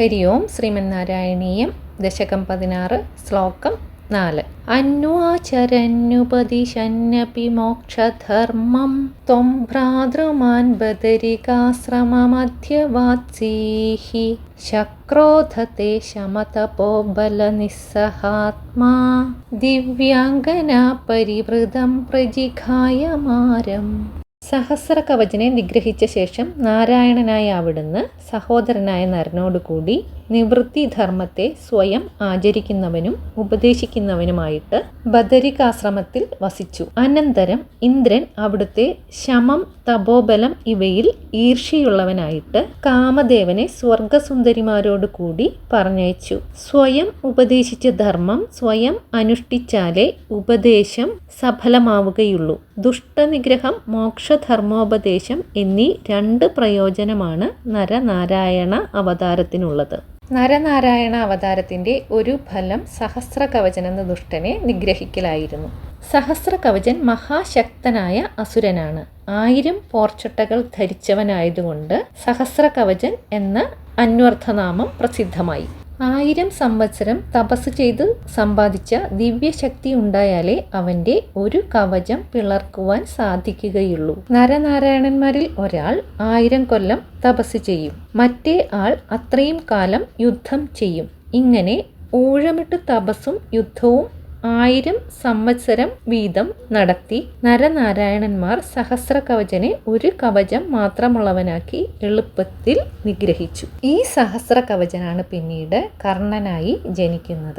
ഹരി ഓം ശ്രീമന്നാരായണീയം ദശകം പതിനാറ് ശ്ലോകം നാല്. അന്വാചരന്നുപദിശന്നപി മോക്ഷധർമ്മം ത്വം ഭ്രാതൃമാൻ ബദരികാശ്രമമധ്യവാത്സീഹി ശക്രോധത്തെ ശമതപോ ബലനിസ്സഹാത്മാ. ദിവ്യാംഗന പരിവൃതം പ്രജിഘായമാരം സഹസ്രകവചനെ നിഗ്രഹിച്ച ശേഷം നാരായണനായ അവിടുന്ന് സഹോദരനായ നരനോടുകൂടി നിവൃത്തിധർമ്മത്തെ സ്വയം ആചരിക്കുന്നവനും ഉപദേശിക്കുന്നവനുമായിട്ട് ബദരികാശ്രമത്തിൽ വസിച്ചു. അനന്തരം ഇന്ദ്രൻ അവിടുത്തെ ശമം തപോബലം ഇവയിൽ ഈർഷ്യയുള്ളവനായിട്ട് കാമദേവനെ സ്വർഗസുന്ദരിമാരോട് കൂടി പറഞ്ഞയച്ചു. സ്വയം ഉപദേശിച്ച ധർമ്മം സ്വയം അനുഷ്ഠിച്ചാലേ ഉപദേശം സഫലമാവുകയുള്ളൂ. ദുഷ്ടനിഗ്രഹം മോക്ഷധർമ്മോപദേശം എന്നീ രണ്ട് പ്രയോജനമാണ് നരനാരായണ അവതാരത്തിനുള്ളത്. നരനാരായണ അവതാരത്തിന്റെ ഒരു ഫലം സഹസ്രകവചൻ എന്ന ദുഷ്ടനെ നിഗ്രഹിക്കലായിരുന്നു. സഹസ്രകവചൻ മഹാശക്തനായ അസുരനാണ്. ആയിരം പോർച്ചട്ടകൾ ധരിച്ചവനായതുകൊണ്ട് സഹസ്രകവചൻ എന്ന അന്വർത്ഥനാമം പ്രസിദ്ധമായി. ആയിരം സംവത്സരം തപസ് ചെയ്ത് സമ്പാദിച്ച ദിവ്യശക്തി ഉണ്ടായാലേ അവന്റെ ഒരു കവചം പിളർക്കുവാൻ സാധിക്കുകയുള്ളൂ. നരനാരായണന്മാരിൽ ഒരാൾ ആയിരം കൊല്ലം തപസ് ചെയ്യും. മറ്റേ ആൾ അത്രയും കാലം യുദ്ധം ചെയ്യും. ഇങ്ങനെ ഊഴമിട്ട് തപസ്സും യുദ്ധവും ആയിരം സംവത്സരം വീതം നടത്തി നരനാരായണന്മാർ സഹസ്രകവചനെ ഒരു കവചം മാത്രമുള്ളവനാക്കി എളുപ്പത്തിൽ നിഗ്രഹിച്ചു. ഈ സഹസ്രകവചനാണ് പിന്നീട് കർണനായി ജനിക്കുന്നത്.